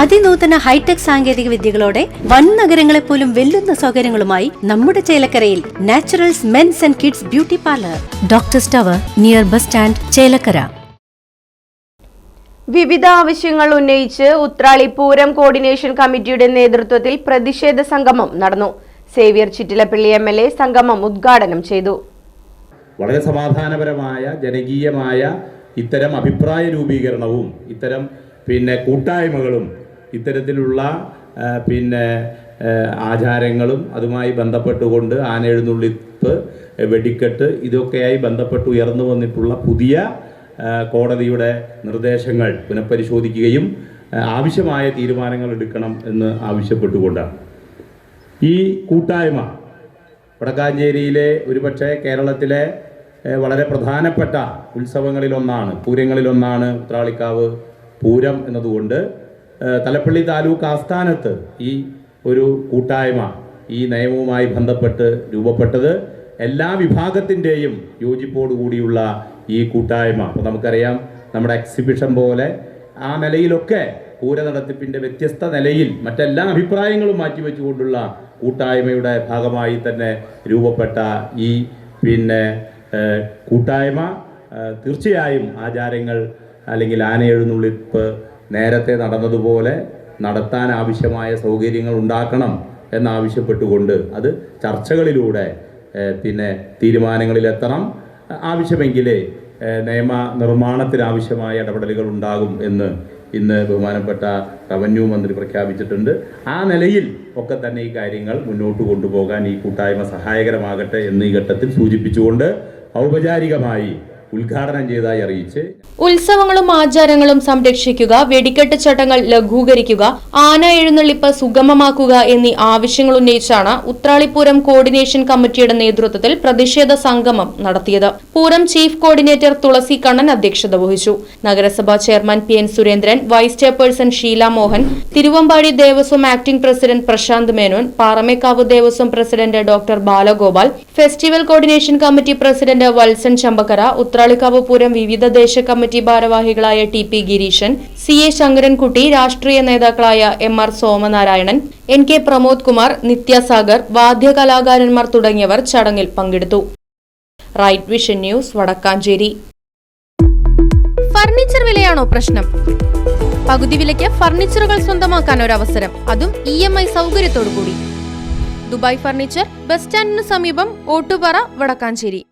അതിനൂതന hi tech സാങ്കേതിക വിദ്യകളോടെ വൻ നഗരങ്ങളെ പോലും വെല്ലുന്ന സൗകര്യങ്ങളുമായി നമ്മുടെ ചേലക്കരയിൽ naturals men's and kids beauty parlour. Doctor സ്റ്റവർ near bus stand Chelakkara. വിവിധ ആവശ്യങ്ങൾ ഉന്നയിച്ച് ഉത്രാളി പൂരം കോർഡിനേഷൻ കമ്മിറ്റിയുടെ നേതൃത്വത്തിൽ പ്രതിഷേധ സംഗമം നടന്നു. Xavier Chittilappally M L A സംഗമം ഉദ്ഘാടനം ചെയ്തു. വളരെ സമാധാനപരമായ ജനകീയമായ ഇത്തരം അഭിപ്രായ രൂപീകരണവും ഇത്തരം പിന്നെ കൂട്ടായ്മകളും ഇത്തരത്തിലുള്ള പിന്നെ ആചാരങ്ങളും അതുമായി ബന്ധപ്പെട്ടുകൊണ്ട് ആനയെഴുന്നള്ളിപ്പ് വെടിക്കെട്ട് ഇതൊക്കെയായി ബന്ധപ്പെട്ട് ഉയർന്നു വന്നിട്ടുള്ള പുതിയ കോടതിയുടെ നിർദ്ദേശങ്ങൾ പുനഃപരിശോധിക്കുകയും ആവശ്യമായ തീരുമാനങ്ങൾ എടുക്കണം എന്ന് ആവശ്യപ്പെട്ടുകൊണ്ടാണ്. ഈ കൂട്ടായ്മ വടക്കാഞ്ചേരിയിലെ ഒരുപക്ഷെ കേരളത്തിലെ വളരെ പ്രധാനപ്പെട്ട ഉത്സവങ്ങളിലൊന്നാണ് പൂരങ്ങളിലൊന്നാണ് ഉത്രാളിക്കാവ് പൂരം എന്നതുകൊണ്ട് തലപ്പള്ളി താലൂക്ക് ആസ്ഥാനത്ത് ഈ ഒരു കൂട്ടായ്മ ഈ നിയമവുമായി ബന്ധപ്പെട്ട് രൂപപ്പെട്ടത് എല്ലാ വിഭാഗത്തിന്റെയും യോജിപ്പോടുകൂടിയുള്ള ഈ കൂട്ടായ്മ. അപ്പോൾ നമുക്കറിയാം നമ്മുടെ എക്സിബിഷൻ പോലെ ആ നിലയിലൊക്കെ പൂര നടത്തിപ്പിന്റെ വ്യത്യസ്ത നിലയിൽ മറ്റെല്ലാ അഭിപ്രായങ്ങളും മാറ്റിവെച്ചുകൊണ്ടുള്ള കൂട്ടായ്മയുടെ ഭാഗമായി തന്നെ രൂപപ്പെട്ട ഈ പിന്നെ കൂട്ടായ്മ. തീർച്ചയായും ആചാരങ്ങൾ അല്ലെങ്കിൽ ആനയെഴുന്നള്ളിപ്പ് നേരത്തെ നടന്നതുപോലെ നടത്താൻ ആവശ്യമായ സൗകര്യങ്ങൾ ഉണ്ടാക്കണം എന്നാവശ്യപ്പെട്ടുകൊണ്ട് അത് ചർച്ചകളിലൂടെ പിന്നെ തീരുമാനങ്ങളിലെത്തണം. ആവശ്യമെങ്കിൽ ഏഹ്, നിയമ നിർമ്മാണത്തിനാവശ്യമായ ഇടപെടലുകൾ ഉണ്ടാകും എന്ന് ഇന്ന് ബഹുമാനപ്പെട്ട റവന്യൂ മന്ത്രി പ്രഖ്യാപിച്ചിട്ടുണ്ട്. ആ നിലയിൽ ഒക്കെ തന്നെ ഈ കാര്യങ്ങൾ മുന്നോട്ട് കൊണ്ടുപോകാൻ ഈ കൂട്ടായ്മ സഹായകരമാകട്ടെ എന്ന് ഈ ഘട്ടത്തിൽ സൂചിപ്പിച്ചുകൊണ്ട് ഔപചാരികമായി ഉദ്ഘാടനം ചെയ്തതായി അറിയിച്ച് ഉത്സവങ്ങളും ആചാരങ്ങളും സംരക്ഷിക്കുക വെടിക്കെട്ട് ചട്ടങ്ങൾ ലഘൂകരിക്കുക ആന എഴുന്നള്ളിപ്പ് സുഗമമാക്കുക എന്നീ ആവശ്യങ്ങൾ ഉന്നയിച്ചാണ് ഉത്രാളിപ്പൂരം കോർഡിനേഷൻ കമ്മിറ്റിയുടെ നേതൃത്വത്തിൽ പ്രതിഷേധ സംഗമം നടത്തിയത്. പൂരം ചീഫ് കോർഡിനേറ്റർ തുളസി കണ്ണൻ അധ്യക്ഷത വഹിച്ചു. നഗരസഭാ chairman P N Surendran vice chairperson Sheela Mohan Thiruvambadi Devaswom acting president Prasanth Menon Paramekkavu Devaswom president doctor Balagopal festival coordination committee president Valsan Chambakkara Uthralikkavu Pooram വിവിധ ദേശ കമ്മിറ്റി ഭാരവാഹികളായ T P Gireesan C A Sankarankutty രാഷ്ട്രീയ നേതാക്കളായ M R Somanarayanan N K Pramod Kumar Nithyasagar വാദ്യകലാകാരന്മാർ തുടങ്ങിയവർ ചടങ്ങിൽ പങ്കെടുത്തു. Right vision news Vadakkanchery. Furniture വിലയാണോ പ്രശ്നം? പകുതി വിലയ്ക്ക് ഫർണിച്ചറുകൾ സ്വന്തമാക്കാൻ ഒരു അവസരം അതും ഇ എം ഐ സൗകര്യത്തോടു കൂടി ദുബായ് ഫർണിച്ചർ ബസ് സ്റ്റാൻഡിന് സമീപം ഓട്ടുപാറ വടക്കാഞ്ചേരി.